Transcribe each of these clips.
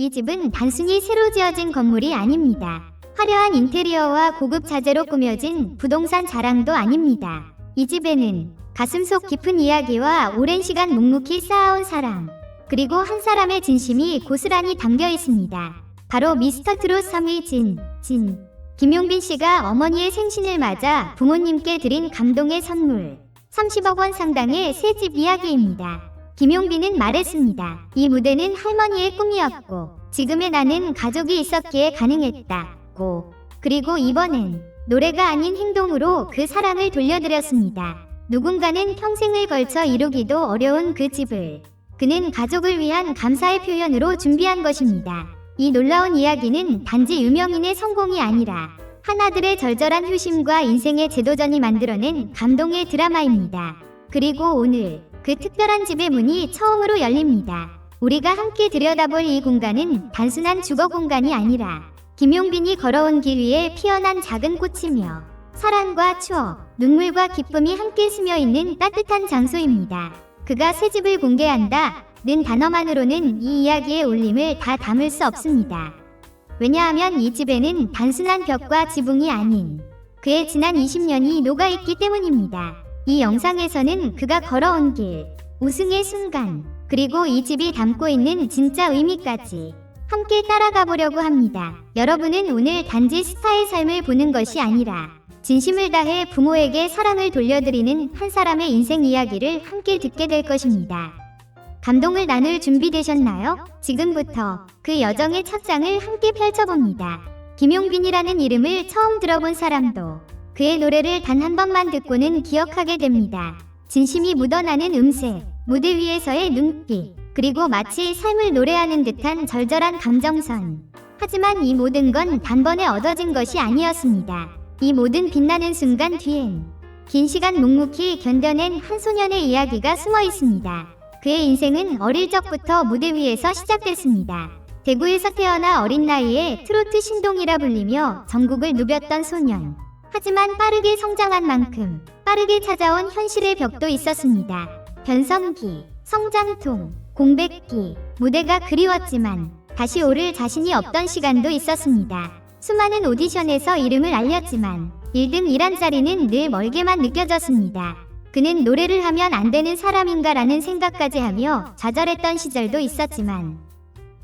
이 집은 단순히 새로 지어진 건물이 아닙니다. 화려한 인테리어와 고급 자재로 꾸며진 부동산 자랑도 아닙니다. 이 집에는 가슴 속 깊은 이야기와 오랜 시간 묵묵히 쌓아온 사랑, 그리고 한 사람의 진심이 고스란히 담겨 있습니다. 바로 미스터 트롯 3위 진, 진. 김용빈 씨가 어머니의 생신을 맞아 부모님께 드린 감동의 선물. 30억 원 상당의 새 집 이야기입니다. 김용빈은 말했습니다. 이 무대는 할머니의 꿈이었고, 지금의 나는 가족이 있었기에 가능했다고. 그리고 이번엔 노래가 아닌 행동으로 그 사랑을 돌려드렸습니다. 누군가는 평생을 걸쳐 이루기도 어려운 그 집을 그는 가족을 위한 감사의 표현으로 준비한 것입니다. 이 놀라운 이야기는 단지 유명인의 성공이 아니라 하나들의 절절한 효심과 인생의 재도전이 만들어낸 감동의 드라마입니다. 그리고 오늘 그 특별한 집의 문이 처음으로 열립니다. 우리가 함께 들여다볼 이 공간은 단순한 주거 공간이 아니라 김용빈이 걸어온 길 위에 피어난 작은 꽃이며 사랑과 추억, 눈물과 기쁨이 함께 스며 있는 따뜻한 장소입니다. 그가 새 집을 공개한다. 는 단어만으로는 이 이야기의 울림을 다 담을 수 없습니다. 왜냐하면 이 집에는 단순한 벽과 지붕이 아닌 그의 지난 20년이 녹아있기 때문입니다. 이 영상에서는 그가 걸어온 길, 우승의 순간, 그리고 이 집이 담고 있는 진짜 의미까지 함께 따라가 보려고 합니다. 여러분은 오늘 단지 스타의 삶을 보는 것이 아니라 진심을 다해 부모에게 사랑을 돌려드리는 한 사람의 인생 이야기를 함께 듣게 될 것입니다. 감동을 나눌 준비되셨나요? 지금부터 그 여정의 착장을 함께 펼쳐봅니다. 김용빈이라는 이름을 처음 들어본 사람도 그의 노래를 단 한 번만 듣고는 기억하게 됩니다. 진심이 묻어나는 음색, 무대 위에서의 눈빛, 그리고 마치 삶을 노래하는 듯한 절절한 감정선. 하지만 이 모든 건 단번에 얻어진 것이 아니었습니다. 이 모든 빛나는 순간 뒤엔 긴 시간 묵묵히 견뎌낸 한 소년의 이야기가 숨어 있습니다. 그의 인생은 어릴 적부터 무대 위에서 시작됐습니다. 대구에서 태어나 어린 나이에 트로트 신동이라 불리며 전국을 누볐던 소년. 하지만 빠르게 성장한 만큼 빠르게 찾아온 현실의 벽도 있었습니다. 변성기, 성장통, 공백기, 무대가 그리웠지만 다시 오를 자신이 없던 시간도 있었습니다. 수많은 오디션에서 이름을 알렸지만 1등 1한짜리는 늘 멀게만 느껴졌습니다. 그는 노래를 하면 안 되는 사람인가라는 생각까지 하며 좌절했던 시절도 있었지만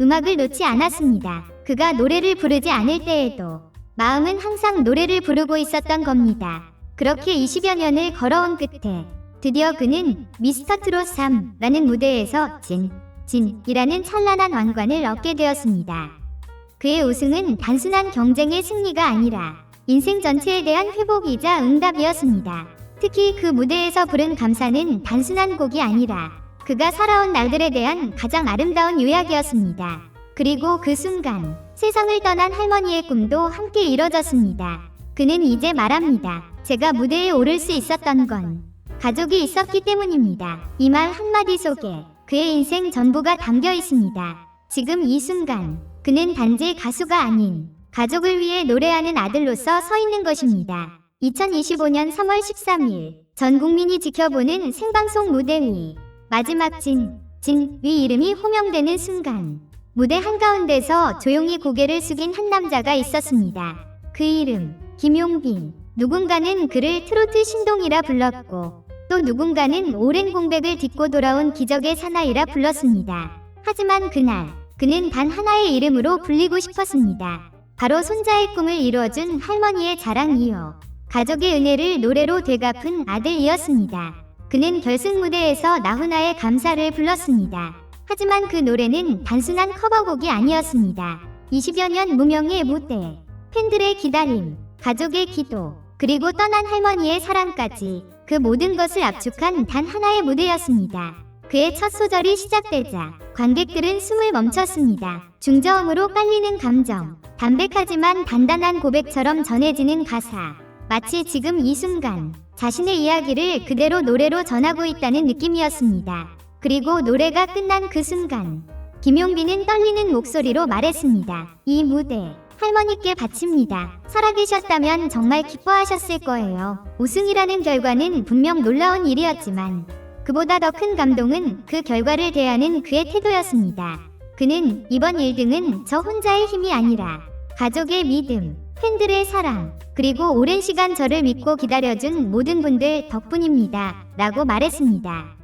음악을 놓지 않았습니다. 그가 노래를 부르지 않을 때에도 마음은 항상 노래를 부르고 있었던 겁니다. 그렇게 20여 년을 걸어온 끝에 드디어 그는 미스터 트롯 3라는 무대에서 진, 진이라는 찬란한 왕관을 얻게 되었습니다. 그의 우승은 단순한 경쟁의 승리가 아니라 인생 전체에 대한 회복이자 응답이었습니다. 특히 그 무대에서 부른 감사는 단순한 곡이 아니라 그가 살아온 날들에 대한 가장 아름다운 요약이었습니다. 그리고 그 순간 세상을 떠난 할머니의 꿈도 함께 이뤄졌습니다. 그는 이제 말합니다. 제가 무대에 오를 수 있었던 건 가족이 있었기 때문입니다. 이 말 한마디 속에 그의 인생 전부가 담겨 있습니다. 지금 이 순간 그는 단지 가수가 아닌 가족을 위해 노래하는 아들로서 서 있는 것입니다. 2025년 3월 13일 전 국민이 지켜보는 생방송 무대 위 마지막 진, 진위 이름이 호명되는 순간 무대 한가운데서 조용히 고개를 숙인 한 남자가 있었습니다. 그 이름 김용빈 누군가는 그를 트로트 신동이라 불렀고 또 누군가는 오랜 공백을 딛고 돌아온 기적의 사나이라 불렀습니다. 하지만 그날 그는 단 하나의 이름으로 불리고 싶었습니다. 바로 손자의 꿈을 이루어준 할머니의 자랑이요. 가족의 은혜를 노래로 되갚은 아들이었습니다. 그는 결승 무대에서 나훈아의 감사를 불렀습니다. 하지만 그 노래는 단순한 커버곡이 아니었습니다. 20여 년 무명의 무대, 팬들의 기다림, 가족의 기도, 그리고 떠난 할머니의 사랑까지 그 모든 것을 압축한 단 하나의 무대였습니다. 그의 첫 소절이 시작되자 관객들은 숨을 멈췄습니다. 중저음으로 깔리는 감정, 담백하지만 단단한 고백처럼 전해지는 가사. 마치 지금 이 순간 자신의 이야기를 그대로 노래로 전하고 있다는 느낌이었습니다. 그리고 노래가 끝난 그 순간 김용빈은 떨리는 목소리로 말했습니다. 이 무대 할머니께 바칩니다. 살아계셨다면 정말 기뻐하셨을 거예요. 우승이라는 결과는 분명 놀라운 일이었지만 그보다 더 큰 감동은 그 결과를 대하는 그의 태도였습니다. 그는 이번 1등은 저 혼자의 힘이 아니라 가족의 믿음, 팬들의 사랑, 그리고 오랜 시간 저를 믿고 기다려준 모든 분들 덕분입니다. 라고 말했습니다.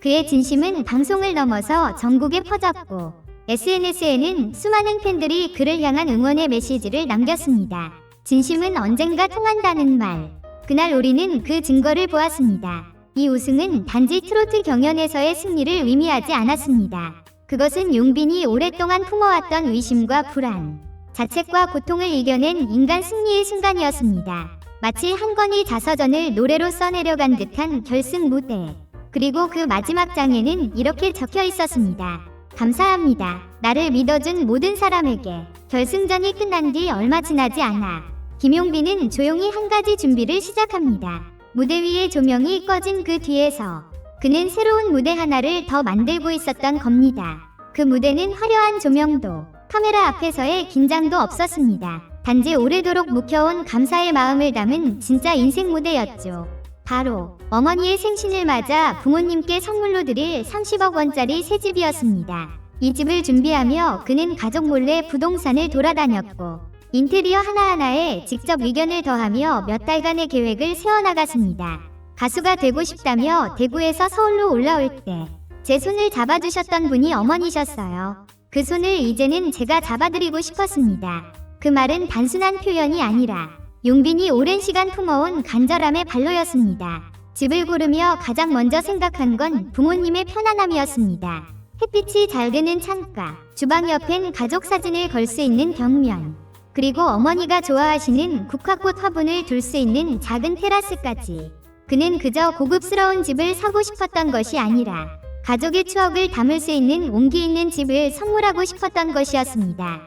그의 진심은 방송을 넘어서 전국에 퍼졌고 SNS에는 수많은 팬들이 그를 향한 응원의 메시지를 남겼습니다. 진심은 언젠가 통한다는 말. 그날 우리는 그 증거를 보았습니다. 이 우승은 단지 트로트 경연에서의 승리를 의미하지 않았습니다. 그것은 용빈이 오랫동안 품어왔던 의심과 불안, 자책과 고통을 이겨낸 인간 승리의 순간이었습니다. 마치 한 권의 자서전을 노래로 써내려간 듯한 결승 무대. 그리고 그 마지막 장에는 이렇게 적혀 있었습니다. 감사합니다. 나를 믿어준 모든 사람에게. 결승전이 끝난 뒤 얼마 지나지 않아. 김용빈은 조용히 한 가지 준비를 시작합니다. 무대 위의 조명이 꺼진 그 뒤에서 그는 새로운 무대 하나를 더 만들고 있었던 겁니다. 그 무대는 화려한 조명도 카메라 앞에서의 긴장도 없었습니다. 단지 오래도록 묵혀온 감사의 마음을 담은 진짜 인생 무대였죠. 바로 어머니의 생신을 맞아 부모님께 선물로 드릴 30억 원짜리 새 집이었습니다. 이 집을 준비하며 그는 가족 몰래 부동산을 돌아다녔고 인테리어 하나하나에 직접 의견을 더하며 몇 달간의 계획을 세워나갔습니다. 가수가 되고 싶다며 대구에서 서울로 올라올 때 제 손을 잡아주셨던 분이 어머니셨어요. 그 손을 이제는 제가 잡아드리고 싶었습니다. 그 말은 단순한 표현이 아니라 용빈이 오랜 시간 품어온 간절함의 발로였습니다. 집을 고르며 가장 먼저 생각한 건 부모님의 편안함이었습니다. 햇빛이 잘 드는 창가, 주방 옆엔 가족 사진을 걸 수 있는 벽면, 그리고 어머니가 좋아하시는 국화꽃 화분을 둘 수 있는 작은 테라스까지. 그는 그저 고급스러운 집을 사고 싶었던 것이 아니라 가족의 추억을 담을 수 있는 온기 있는 집을 선물하고 싶었던 것이었습니다.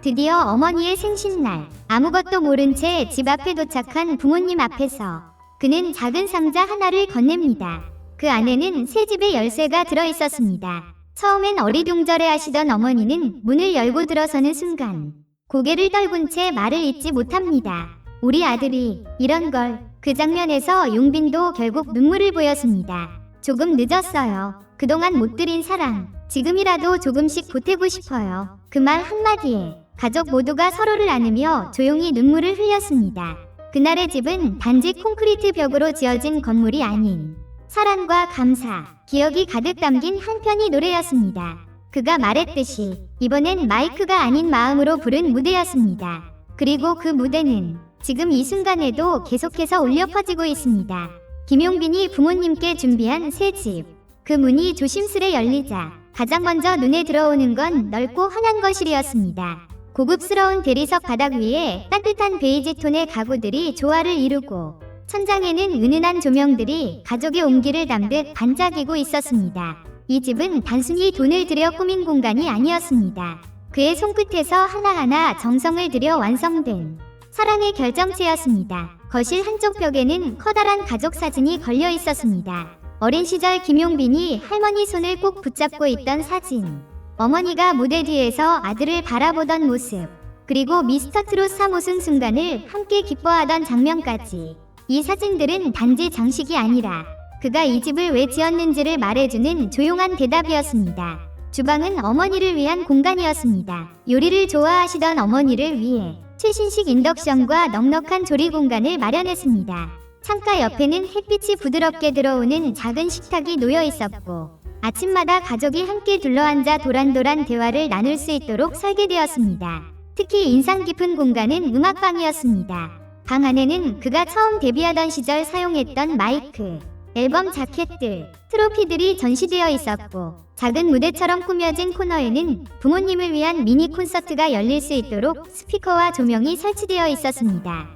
드디어 어머니의 생신날, 아무것도 모른 채 집 앞에 도착한 부모님 앞에서 그는 작은 상자 하나를 건넵니다. 그 안에는 새 집의 열쇠가 들어 있었습니다. 처음엔 어리둥절해 하시던 어머니는 문을 열고 들어서는 순간 고개를 떨군 채 말을 잇지 못합니다. 우리 아들이 이런 걸 그 장면에서 용빈도 결국 눈물을 보였습니다. 조금 늦었어요. 그동안 못 드린 사랑 지금이라도 조금씩 보태고 싶어요. 그 말 한마디에 가족 모두가 서로를 안으며 조용히 눈물을 흘렸습니다. 그날의 집은 단지 콘크리트 벽으로 지어진 건물이 아닌 사랑과 감사, 기억이 가득 담긴 한 편의 노래였습니다. 그가 말했듯이 이번엔 마이크가 아닌 마음으로 부른 무대였습니다. 그리고 그 무대는 지금 이 순간에도 계속해서 울려 퍼지고 있습니다. 김용빈이 부모님께 준비한 새 집. 그 문이 조심스레 열리자 가장 먼저 눈에 들어오는 건 넓고 환한 거실이었습니다. 고급스러운 대리석 바닥 위에 따뜻한 베이지 톤의 가구들이 조화를 이루고 천장에는 은은한 조명들이 가족의 온기를 담듯 반짝이고 있었습니다. 이 집은 단순히 돈을 들여 꾸민 공간이 아니었습니다. 그의 손끝에서 하나하나 정성을 들여 완성된 사랑의 결정체였습니다. 거실 한쪽 벽에는 커다란 가족 사진이 걸려 있었습니다. 어린 시절 김용빈이 할머니 손을 꼭 붙잡고 있던 사진. 어머니가 무대 뒤에서 아들을 바라보던 모습. 그리고 미스터 트롯 3우승 순간을 함께 기뻐하던 장면까지. 이 사진들은 단지 장식이 아니라 그가 이 집을 왜 지었는지를 말해주는 조용한 대답이었습니다. 주방은 어머니를 위한 공간이었습니다. 요리를 좋아하시던 어머니를 위해 최신식 인덕션과 넉넉한 조리 공간을 마련했습니다. 창가 옆에는 햇빛이 부드럽게 들어오는 작은 식탁이 놓여 있었고 아침마다 가족이 함께 둘러앉아 도란도란 대화를 나눌 수 있도록 설계되었습니다. 특히 인상 깊은 공간은 음악방이었습니다. 방 안에는 그가 처음 데뷔하던 시절 사용했던 마이크, 앨범 자켓들, 트로피들이 전시되어 있었고 작은 무대처럼 꾸며진 코너에는 부모님을 위한 미니 콘서트가 열릴 수 있도록 스피커와 조명이 설치되어 있었습니다.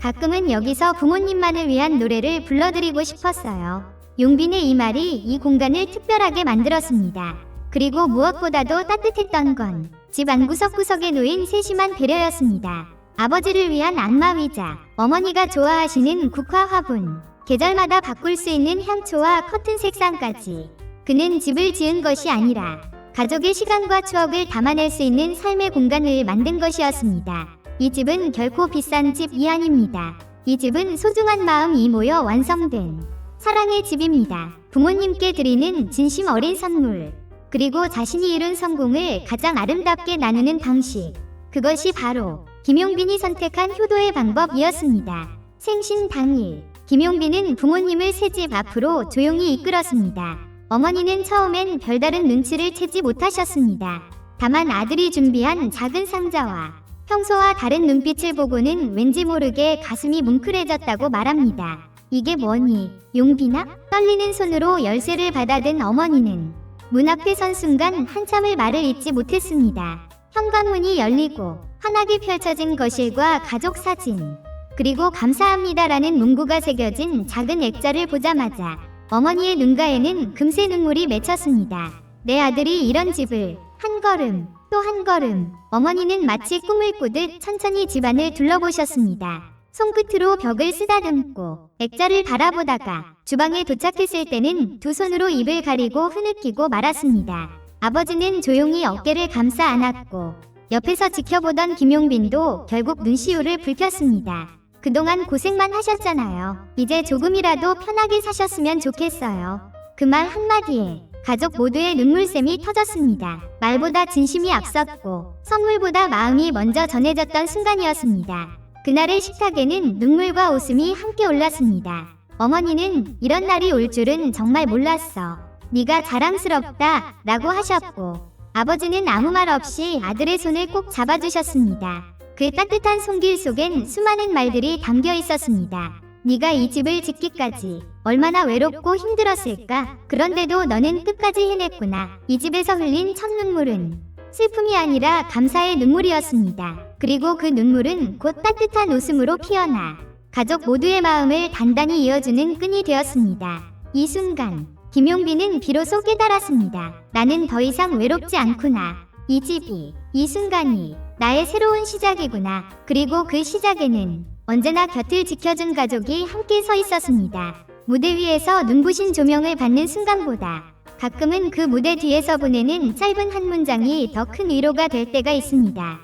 가끔은 여기서 부모님만을 위한 노래를 불러드리고 싶었어요. 용빈의 이 말이 이 공간을 특별하게 만들었습니다. 그리고 무엇보다도 따뜻했던 건 집 안 구석구석에 놓인 세심한 배려였습니다. 아버지를 위한 안마 의자, 어머니가 좋아하시는 국화 화분, 계절마다 바꿀 수 있는 향초와 커튼 색상까지. 그는 집을 지은 것이 아니라 가족의 시간과 추억을 담아낼 수 있는 삶의 공간을 만든 것이었습니다. 이 집은 결코 비싼 집 이 아닙니다. 이 집은 소중한 마음이 모여 완성된 사랑의 집입니다. 부모님께 드리는 진심 어린 선물. 그리고 자신이 이룬 성공을 가장 아름답게 나누는 방식. 그것이 바로 김용빈이 선택한 효도의 방법이었습니다. 생신 당일, 김용빈은 부모님을 새집 앞으로 조용히 이끌었습니다. 어머니는 처음엔 별다른 눈치를 채지 못하셨습니다. 다만 아들이 준비한 작은 상자와 평소와 다른 눈빛을 보고는 왠지 모르게 가슴이 뭉클해졌다고 말합니다. 이게 뭐니? 용빈아? 떨리는 손으로 열쇠를 받아든 어머니는 문 앞에 선 순간 한참을 말을 잇지 못했습니다. 현관문이 열리고 환하게 펼쳐진 거실과 가족 사진, 그리고 감사합니다라는 문구가 새겨진 작은 액자를 보자마자 어머니의 눈가에는 금세 눈물이 맺혔습니다. 내 아들이 이런 집을 한 걸음 또 한 걸음 어머니는 마치 꿈을 꾸듯 천천히 집안을 둘러보셨습니다. 손끝으로 벽을 쓰다듬고 액자를 바라보다가 주방에 도착했을 때는 두 손으로 입을 가리고 흐느끼고 말았습니다. 아버지는 조용히 어깨를 감싸 안았고 옆에서 지켜보던 김용빈도 결국 눈시울을 붉혔습니다. 그동안 고생만 하셨잖아요. 이제 조금이라도 편하게 사셨으면 좋겠어요. 그 말 한마디에 가족 모두의 눈물샘이 터졌습니다. 말보다 진심이 앞섰고 선물보다 마음이 먼저 전해졌던 순간이었습니다. 그날의 식탁에는 눈물과 웃음이 함께 올랐습니다. 어머니는 이런 날이 올 줄은 정말 몰랐어. 네가 자랑스럽다 라고 하셨고 아버지는 아무 말 없이 아들의 손을 꼭 잡아주셨습니다. 그 따뜻한 손길 속엔 수많은 말들이 담겨 있었습니다. 네가 이 집을 짓기까지 얼마나 외롭고 힘들었을까? 그런데도 너는 끝까지 해냈구나. 이 집에서 흘린 첫 눈물은 슬픔이 아니라 감사의 눈물이었습니다. 그리고 그 눈물은 곧 따뜻한 웃음으로 피어나 가족 모두의 마음을 단단히 이어주는 끈이 되었습니다. 이 순간 김용빈은 비로소 깨달았습니다. 나는 더 이상 외롭지 않구나. 이 집이, 이 순간이 나의 새로운 시작이구나. 그리고 그 시작에는 언제나 곁을 지켜준 가족이 함께 서 있었습니다. 무대 위에서 눈부신 조명을 받는 순간보다 가끔은 그 무대 뒤에서 보내는 짧은 한 문장이 더 큰 위로가 될 때가 있습니다.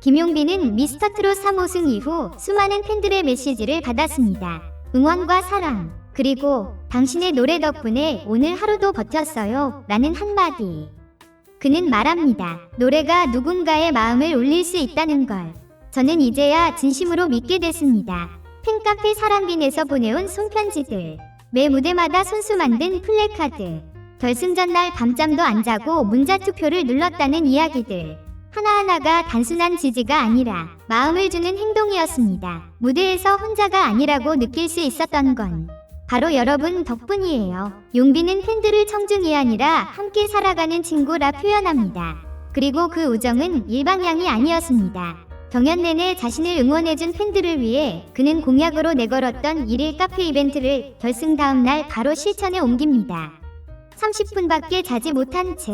김용빈은 미스터 트롯 3호승 이후 수많은 팬들의 메시지를 받았습니다. 응원과 사랑, 그리고 당신의 노래 덕분에 오늘 하루도 버텼어요. 라는 한마디. 그는 말합니다. 노래가 누군가의 마음을 울릴 수 있다는 걸. 저는 이제야 진심으로 믿게 됐습니다. 팬카페 사랑빈에서 보내온 손편지들. 매 무대마다 손수 만든 플래카드. 결승전 날 밤잠도 안 자고 문자 투표를 눌렀다는 이야기들. 하나하나가 단순한 지지가 아니라 마음을 주는 행동이었습니다. 무대에서 혼자가 아니라고 느낄 수 있었던 건 바로 여러분 덕분이에요. 용비는 팬들을 청중이 아니라 함께 살아가는 친구라 표현합니다. 그리고 그 우정은 일방향이 아니었습니다. 경연 내내 자신을 응원해준 팬들을 위해 그는 공약으로 내걸었던 일일 카페 이벤트를 결승 다음 날 바로 실천에 옮깁니다. 30분밖에 자지 못한 채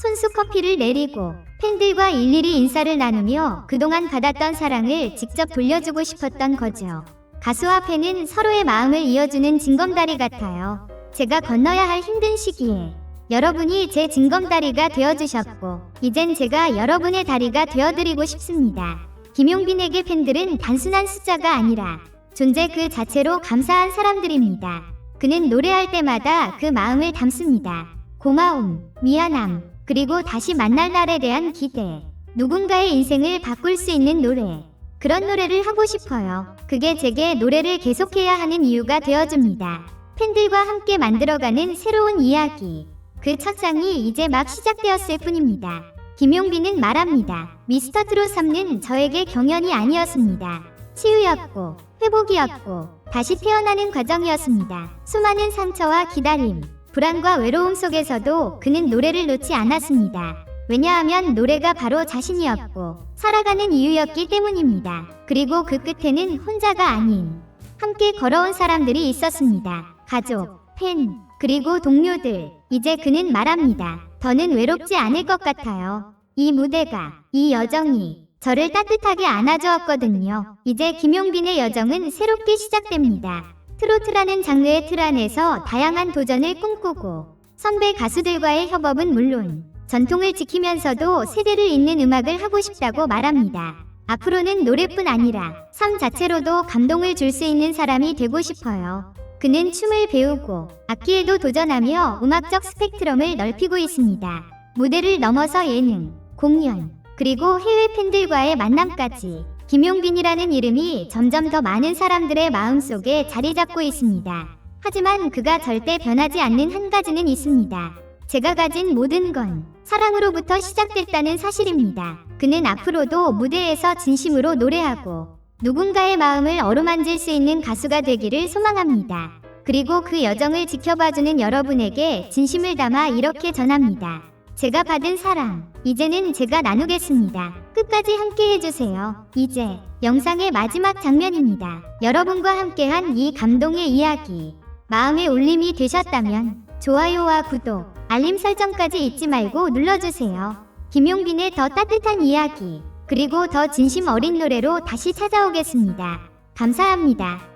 손수 커피를 내리고 팬들과 일일이 인사를 나누며 그동안 받았던 사랑을 직접 돌려주고 싶었던 거죠. 가수와 팬은 서로의 마음을 이어주는 징검다리 같아요. 제가 건너야 할 힘든 시기에 여러분이 제 징검다리가 되어주셨고, 이젠 제가 여러분의 다리가 되어드리고 싶습니다. 김용빈에게 팬들은 단순한 숫자가 아니라 존재 그 자체로 감사한 사람들입니다. 그는 노래할 때마다 그 마음을 담습니다. 고마움, 미안함, 그리고 다시 만날 날에 대한 기대. 누군가의 인생을 바꿀 수 있는 노래. 그런 노래를 하고 싶어요. 그게 제게 노래를 계속해야 하는 이유가 되어줍니다. 팬들과 함께 만들어가는 새로운 이야기. 그 첫 장이 이제 막 시작되었을 뿐입니다. 김용빈은 말합니다. 미스터 트롯 3는 저에게 경연이 아니었습니다. 치유였고, 회복이었고, 다시 태어나는 과정이었습니다. 수많은 상처와 기다림, 불안과 외로움 속에서도 그는 노래를 놓지 않았습니다. 왜냐하면 노래가 바로 자신이었고 살아가는 이유였기 때문입니다. 그리고 그 끝에는 혼자가 아닌 함께 걸어온 사람들이 있었습니다. 가족, 팬, 그리고 동료들. 이제 그는 말합니다. 더는 외롭지 않을 것 같아요. 이 무대가, 이 여정이 저를 따뜻하게 안아주었거든요. 이제 김용빈의 여정은 새롭게 시작됩니다. 트로트라는 장르의 틀 안에서 다양한 도전을 꿈꾸고 선배 가수들과의 협업은 물론 전통을 지키면서도 세대를 잇는 음악을 하고 싶다고 말합니다. 앞으로는 노래뿐 아니라 삶 자체로도 감동을 줄 수 있는 사람이 되고 싶어요. 그는 춤을 배우고 악기에도 도전하며 음악적 스펙트럼을 넓히고 있습니다. 무대를 넘어서 예능, 공연, 그리고 해외 팬들과의 만남까지 김용빈이라는 이름이 점점 더 많은 사람들의 마음속에 자리 잡고 있습니다. 하지만 그가 절대 변하지 않는 한 가지는 있습니다. 제가 가진 모든 건 사랑으로부터 시작됐다는 사실입니다. 그는 앞으로도 무대에서 진심으로 노래하고 누군가의 마음을 어루만질 수 있는 가수가 되기를 소망합니다. 그리고 그 여정을 지켜봐주는 여러분에게 진심을 담아 이렇게 전합니다. 제가 받은 사랑, 이제는 제가 나누겠습니다. 끝까지 함께 해주세요. 이제 영상의 마지막 장면입니다. 여러분과 함께한 이 감동의 이야기, 마음의 울림이 되셨다면 좋아요와 구독, 알림 설정까지 잊지 말고 눌러주세요. 김용빈의 더 따뜻한 이야기, 그리고 더 진심 어린 노래로 다시 찾아오겠습니다. 감사합니다.